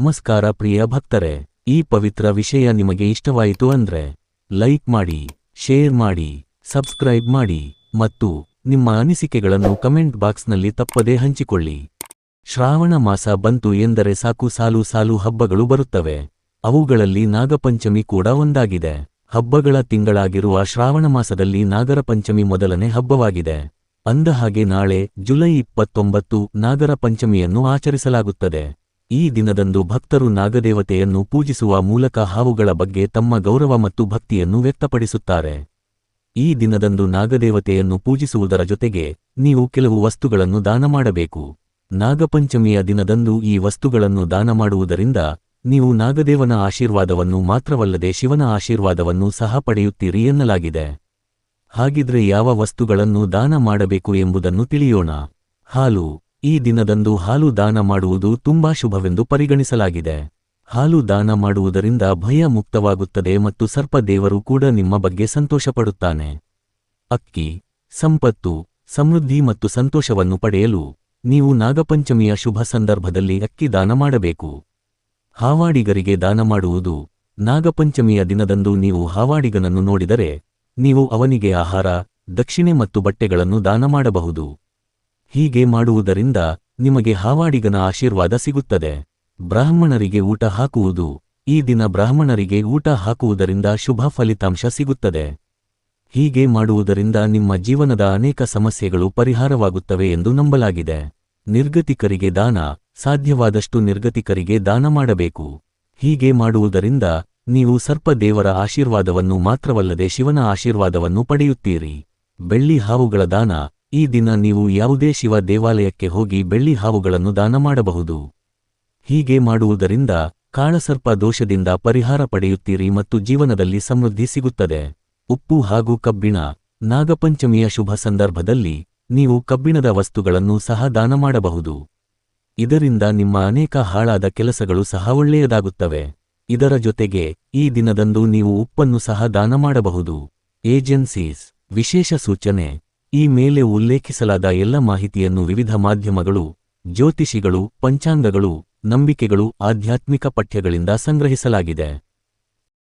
ನಮಸ್ಕಾರ ಪ್ರಿಯ ಭಕ್ತರೆ, ಈ ಪವಿತ್ರ ವಿಷಯ ನಿಮಗೆ ಇಷ್ಟವಾಯಿತು ಅಂದ್ರೆ, ಲೈಕ್ ಮಾಡಿ, ಶೇರ್ ಮಾಡಿ, ಸಬ್ಸ್ಕ್ರೈಬ್ ಮಾಡಿ ಮತ್ತು ನಿಮ್ಮ ಅನಿಸಿಕೆಗಳನ್ನು ಕಮೆಂಟ್ ಬಾಕ್ಸ್ನಲ್ಲಿ ತಪ್ಪದೇ ಹಂಚಿಕೊಳ್ಳಿ. ಶ್ರಾವಣ ಮಾಸ ಬಂತು ಎಂದರೆ ಸಾಕು ಸಾಲು ಸಾಲು ಹಬ್ಬಗಳು ಬರುತ್ತವೆ. ಅವುಗಳಲ್ಲಿ ನಾಗಪಂಚಮಿ ಕೂಡ ಒಂದಾಗಿದೆ. ಹಬ್ಬಗಳ ತಿಂಗಳಾಗಿರುವ ಶ್ರಾವಣ ಮಾಸದಲ್ಲಿ ನಾಗರ ಪಂಚಮಿ ಮೊದಲನೇ ಹಬ್ಬವಾಗಿದೆ. ಅಂದಹಾಗೆ ನಾಳೆ ಜುಲೈ ಇಪ್ಪತ್ತೊಂಬತ್ತು ನಾಗರ ಪಂಚಮಿಯನ್ನು ಆಚರಿಸಲಾಗುತ್ತದೆ. ಈ ದಿನದಂದು ಭಕ್ತರು ನಾಗದೇವತೆಯನ್ನು ಪೂಜಿಸುವ ಮೂಲಕ ಹಾವುಗಳ ಬಗ್ಗೆ ತಮ್ಮ ಗೌರವ ಮತ್ತು ಭಕ್ತಿಯನ್ನು ವ್ಯಕ್ತಪಡಿಸುತ್ತಾರೆ. ಈ ದಿನದಂದು ನಾಗದೇವತೆಯನ್ನು ಪೂಜಿಸುವುದರ ಜೊತೆಗೆ ನೀವು ಕೆಲವು ವಸ್ತುಗಳನ್ನು ದಾನ ಮಾಡಬೇಕು. ನಾಗಪಂಚಮಿಯ ದಿನದಂದು ಈ ವಸ್ತುಗಳನ್ನು ದಾನ ಮಾಡುವುದರಿಂದ ನೀವು ನಾಗದೇವನ ಆಶೀರ್ವಾದವನ್ನು ಮಾತ್ರವಲ್ಲದೆ ಶಿವನ ಆಶೀರ್ವಾದವನ್ನು ಸಹ ಪಡೆಯುತ್ತೀರಿ ಎನ್ನಲಾಗಿದೆ. ಹಾಗಿದ್ರೆ ಯಾವ ವಸ್ತುಗಳನ್ನು ದಾನ ಮಾಡಬೇಕು ಎಂಬುದನ್ನು ತಿಳಿಯೋಣ. ಹಾಲು. ಈ ದಿನದಂದು ಹಾಲು ದಾನ ಮಾಡುವುದು ತುಂಬಾ ಶುಭವೆಂದು ಪರಿಗಣಿಸಲಾಗಿದೆ. ಹಾಲು ದಾನ ಮಾಡುವುದರಿಂದ ಭಯ ಮುಕ್ತವಾಗುತ್ತದೆ ಮತ್ತು ಸರ್ಪದೇವರು ಕೂಡ ನಿಮ್ಮ ಬಗ್ಗೆ ಸಂತೋಷಪಡುತ್ತಾನೆ. ಅಕ್ಕಿ, ಸಂಪತ್ತು, ಸಮೃದ್ಧಿ ಮತ್ತು ಸಂತೋಷವನ್ನು ಪಡೆಯಲು ನೀವು ನಾಗಪಂಚಮಿಯ ಶುಭ ಸಂದರ್ಭದಲ್ಲಿ ಅಕ್ಕಿ ದಾನ ಮಾಡಬೇಕು. ಹಾವಾಡಿಗರಿಗೆ ದಾನ ಮಾಡುವುದು ನಾಗಪಂಚಮಿಯ ದಿನದಂದು ನೀವು ಹಾವಾಡಿಗನನ್ನು ನೋಡಿದರೆ ನೀವು ಅವನಿಗೆ ಆಹಾರ, ದಕ್ಷಿಣೆ ಮತ್ತು ಬಟ್ಟೆಗಳನ್ನು ದಾನ ಮಾಡಬಹುದು. ಹೀಗೆ ಮಾಡುವುದರಿಂದ ನಿಮಗೆ ಹಾವಾಡಿಗನ ಆಶೀರ್ವಾದ ಸಿಗುತ್ತದೆ. ಬ್ರಾಹ್ಮಣರಿಗೆ ಊಟ ಹಾಕುವುದು. ಈ ದಿನ ಬ್ರಾಹ್ಮಣರಿಗೆ ಊಟ ಹಾಕುವುದರಿಂದ ಶುಭ ಫಲಿತಾಂಶ ಸಿಗುತ್ತದೆ. ಹೀಗೆ ಮಾಡುವುದರಿಂದ ನಿಮ್ಮ ಜೀವನದ ಅನೇಕ ಸಮಸ್ಯೆಗಳು ಪರಿಹಾರವಾಗುತ್ತವೆ ಎಂದು ನಂಬಲಾಗಿದೆ. ನಿರ್ಗತಿಕರಿಗೆ ದಾನ. ಸಾಧ್ಯವಾದಷ್ಟು ನಿರ್ಗತಿಕರಿಗೆ ದಾನ ಮಾಡಬೇಕು. ಹೀಗೆ ಮಾಡುವುದರಿಂದ ನೀವು ಸರ್ಪದೇವರ ಆಶೀರ್ವಾದವನ್ನು ಮಾತ್ರವಲ್ಲದೆ ಶಿವನ ಆಶೀರ್ವಾದವನ್ನು ಪಡೆಯುತ್ತೀರಿ. ಬೆಳ್ಳಿ ಹಾವುಗಳ ದಾನ. ಈ ದಿನ ನೀವು ಯಾವುದೇ ಶಿವ ದೇವಾಲಯಕ್ಕೆ ಹೋಗಿ ಬೆಳ್ಳಿ ಹಾವುಗಳನ್ನು ದಾನ ಮಾಡಬಹುದು. ಹೀಗೆ ಮಾಡುವುದರಿಂದ ಕಾಳಸರ್ಪ ದೋಷದಿಂದ ಪರಿಹಾರ ಪಡೆಯುತ್ತೀರಿ ಮತ್ತು ಜೀವನದಲ್ಲಿ ಸಮೃದ್ಧಿ ಸಿಗುತ್ತದೆ. ಉಪ್ಪು ಹಾಗೂ ಕಬ್ಬಿಣ, ನಾಗಪಂಚಮಿಯ ಶುಭ ಸಂದರ್ಭದಲ್ಲಿ ನೀವು ಕಬ್ಬಿಣದ ವಸ್ತುಗಳನ್ನು ಸಹ ದಾನ ಮಾಡಬಹುದು. ಇದರಿಂದ ನಿಮ್ಮ ಅನೇಕ ಹಾಳಾದ ಕೆಲಸಗಳು ಸಹ ಒಳ್ಳೆಯದಾಗುತ್ತವೆ. ಇದರ ಜೊತೆಗೆ ಈ ದಿನದಂದು ನೀವು ಉಪ್ಪನ್ನು ಸಹ ದಾನ ಮಾಡಬಹುದು. ಏಜೆನ್ಸೀಸ್, ವಿಶೇಷ ಸೂಚನೆ ಈ ಮೇಲೆ ಉಲ್ಲೇಖಿಸಲಾದ ಎಲ್ಲ ಮಾಹಿತಿಯನ್ನು ವಿವಿಧ ಮಾಧ್ಯಮಗಳು ಜ್ಯೋತಿಷಿಗಳು ಪಂಚಾಂಗಗಳು ನಂಬಿಕೆಗಳು ಆಧ್ಯಾತ್ಮಿಕ ಪಠ್ಯಗಳಿಂದ ಸಂಗ್ರಹಿಸಲಾಗಿದೆ.